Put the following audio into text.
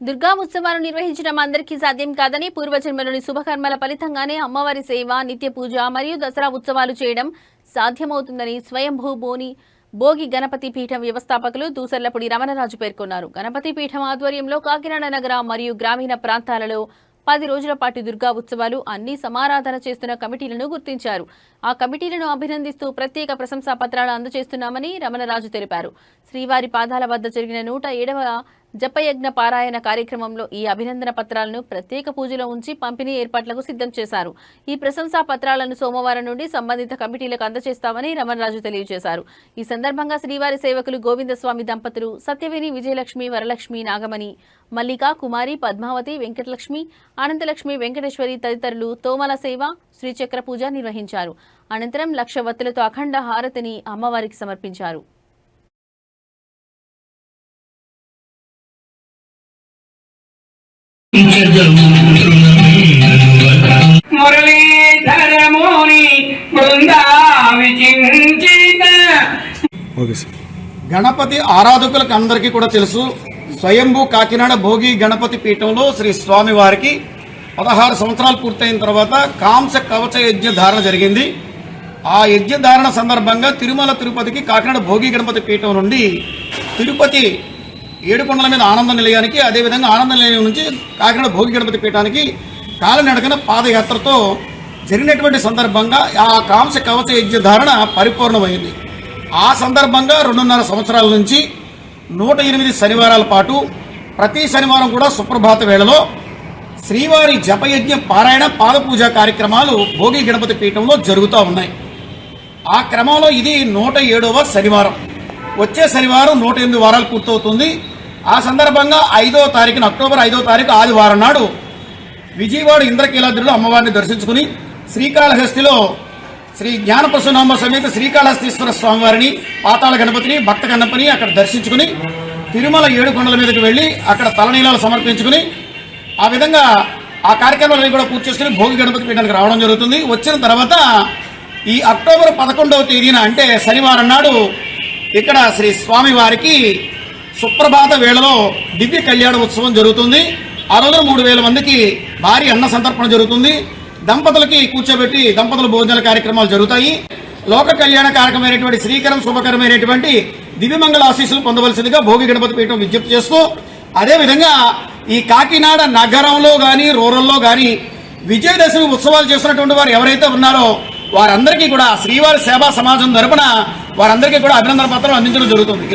దుర్గా ఉత్సవాలు నిర్వహించడం అందరికీ సాధ్యం కాదని పూర్వజన్మలోని శుభకర్మల ఫలితంగానే అమ్మవారి సేవ నిత్య పూజ మరియు దసరా ఉత్సవాలు చేయడం సాధ్యమవుతుందని స్వయంభూ బోని భోగి గణపతి పీఠం వ్యవస్థాపకులు దూసర్లపూడి రమణరాజు పేర్కొన్నారు. గణపతి పీఠం ఆధ్వర్యంలో కాకినాడ నగర మరియు గ్రామీణ ప్రాంతాలలో పది రోజుల పాటు దుర్గా ఉత్సవాలు అన్ని సమారాధన చేస్తున్న కమిటీలను గుర్తించారు. ఆ కమిటీలను అభినందిస్తూ ప్రత్యేక ప్రశంసా పత్రాలు అందజేస్తున్నామని రమణరాజు తెలిపారు. శ్రీవారి పాదాల వద్ద జరిగిన నూట ఏడవ జపయజ్ఞ పారాయణ కార్యక్రమంలో ఈ అభినందన పత్రాలను ప్రత్యేక పూజలో ఉంచి పంపిణీ ఏర్పాట్లకు సిద్ధం చేశారు. ఈ ప్రశంసా పత్రాలను సోమవారం నుండి సంబంధిత కమిటీలకు అందజేస్తామని రమణరాజు తెలియజేశారు. ఈ సందర్భంగా శ్రీవారి సేవకులు గోవిందస్వామి దంపతులు సత్యవేణి విజయలక్ష్మి వరలక్ష్మి నాగమణి మల్లిక కుమారి పద్మావతి వెంకటలక్ష్మి అనంతలక్ష్మి వెంకటేశ్వరి తదితరులు తోమల సేవ శ్రీచక్ర పూజ నిర్వహించారు. అనంతరం లక్ష వత్తులతో అఖండ హారతిని అమ్మవారికి సమర్పించారు. గణపతి ఆరాధకులకు అందరికీ కూడా తెలుసు. స్వయంభూ కాకినాడ భోగి గణపతి పీఠంలో శ్రీ స్వామి వారికి పదహారు సంవత్సరాలు పూర్తయిన తర్వాత కాంస కవచ యజ్ఞ ధారణ జరిగింది. ఆ యజ్ఞ ధారణ సందర్భంగా తిరుమల తిరుపతికి కాకినాడ భోగి గణపతి పీఠం నుండి తిరుపతి ఏడుకొండల మీద ఆనంద నిలయానికి అదేవిధంగా ఆనంద నిలయం నుంచి కాకినాడ భోగి గణపతి పీఠానికి కాలినడకన పాదయాత్రతో జరిగినటువంటి సందర్భంగా ఆ కాంస కవచ యజ్ఞ ధారణ పరిపూర్ణమైంది. ఆ సందర్భంగా రెండున్నర సంవత్సరాల నుంచి నూట ఎనిమిది శనివారాల పాటు ప్రతి శనివారం కూడా సుప్రభాత వేళలో శ్రీవారి జపయజ్ఞ పారాయణ పాదపూజ కార్యక్రమాలు భోగి గణపతి పీఠంలో జరుగుతూ ఉన్నాయి. ఆ క్రమంలో ఇది నూట ఏడవ శనివారం. వచ్చే శనివారం నూట ఎనిమిది వారాలు పూర్తవుతుంది. ఆ సందర్భంగా ఐదో తారీఖున అక్టోబర్ ఐదో తారీఖు ఆదివారం నాడు విజయవాడ ఇంద్రకీలాద్రిలో అమ్మవారిని దర్శించుకుని శ్రీకాళహస్తిలో శ్రీ జ్ఞానప్రసనామ సమేత శ్రీకాళహస్తీశ్వర స్వామివారిని పాతాళ గణపతిని భక్త గణపతిని అక్కడ దర్శించుకుని తిరుమల ఏడు కొండల మీదకి వెళ్ళి అక్కడ తలనీలాలు సమర్పించుకుని ఆ విధంగా ఆ కార్యక్రమాలన్నీ కూడా పూర్తి చేసుకుని భోగి గణపతి పీఠానికి రావడం జరుగుతుంది. వచ్చిన తర్వాత ఈ అక్టోబర్ పదకొండవ తేదీన అంటే శనివారం నాడు ఇక్కడ శ్రీ స్వామివారికి సుప్రభాత వేళలో దివ్య కళ్యాణ ఉత్సవం జరుగుతుంది. ఆ రోజున మూడు వేల మందికి భారీ అన్న సంతర్పణ జరుగుతుంది. దంపతులకి కూర్చోబెట్టి దంపతుల భోజనాల కార్యక్రమాలు జరుగుతాయి. లోక కళ్యాణ కారకమైనటువంటి శ్రీకరం శుభకరమైనటువంటి దివ్యమంగళ ఆశీస్సులు పొందవలసిందిగా భోగి గణపతి పీఠం విజ్ఞప్తి చేస్తూ అదేవిధంగా ఈ కాకినాడ నగరంలో కానీ రూరల్లో కానీ విజయదశమి ఉత్సవాలు చేస్తున్నటువంటి వారు ఎవరైతే ఉన్నారో వారందరికీ కూడా శ్రీవారి సేవా సమాజం తరపున వారందరికీ కూడా అభినందన పత్రం అందించడం జరుగుతుంది.